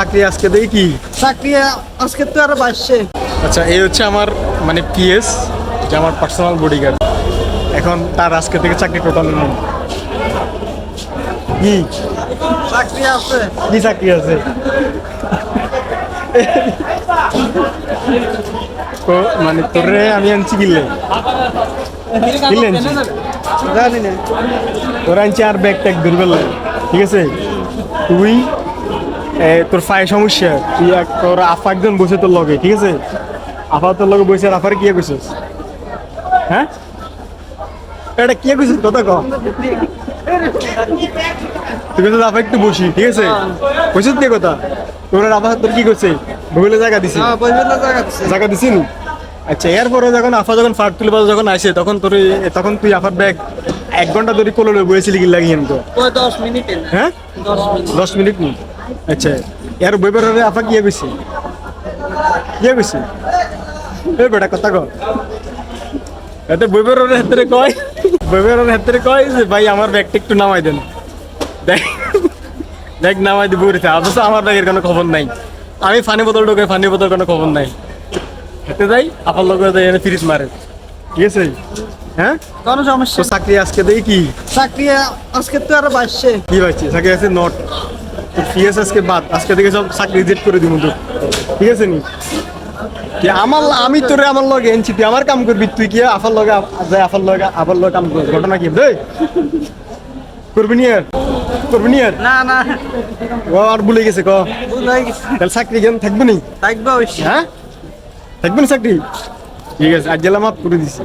চাকরি আজকে দেই কি? চাকরি আজকে তো আরও বাড়ছে। আচ্ছা এই হচ্ছে আমার মানে পিএস যে আমার পার্সোনাল বডিগার্ড এখন তার আজকে থেকে চাকরি নেই কি? চাকরি আছে। কি চাকরি আছে? তো মানে তোরে আমি আনছি কিনলে? কিনলে আনছি? জানি না। তোর আনছি আর ব্যাগ ট্যাগ না। ঠিক আছে? তুই তোর পায়ে সমস্যা। তুই এক তোর আফা একজন বসে তোর লগে ঠিক আছে? আফা তোর লগে বসে আফার কি কইছিস? হ্যাঁ? এটা কি কইছিস কথা তুই আফা একটু বসি ঠিক আছে? কইছিস কি কথা? তোর আফা তোর কি করছে? ভুলে জায়গা দিছি? হ্যাঁ জায়গা দিছি। আচ্ছা এরপরে যখন আফা যখন ফাট তুলে যখন আসে তখন তোর তখন তুই আফার ব্যাগ এক ঘণ্টা ধরে কোলে বসেছিলি কি লাগিয়ে তো দশ মিনিটে। হ্যাঁ? দশ মিনিট। দশ মিনিট নি? আচ্ছা বইবার হলে আপা কি কইছে কি কইছে এ বেটা কথা কো। এতে বইবার হাতে কয় বইবার হাতে কয় যে ভাই আমার ব্যাগটা একটু নামাই দেন। দেখ দেখ নামাই দিব অথচ আমার ব্যাগের কোনো খবর নাই। আমি ফানি বোতল ঢোকে ফানি বোতল কোনো খবর নাই। হেঁটে যাই আপার লোক এনে ফ্রিজ মারে ঠিক আছে? হ্যাঁ কোনো সমস্যা চাকরি আজকে দেই কি? চাকরি আজকে তো আরও বাড়ছে কি পাচ্ছি চাকরি আছে নট পিএস আজকে বাদ। আজকে থেকে সব চাকরি রিজেক্ট করে দিব তো ঠিক আছে নি? কি আমার আমি তোরে আমার লগে তুই আমার কাম করবি তুই কি আফার লগে যাই আফার লগে আফার লগে কাম করবি? ঘটনা কি? দেই। করবি নি আর? করবি নি আর? না না। ও আর ভুলে গেছে ক? ভুল গেছে। তাহলে চাকরি কেন থাকবে নি? থাকবে অবশ্যই। হ্যাঁ? থাকবে না চাকরি? ঠিক আছে আজ জেলা মাফ করে দিছি।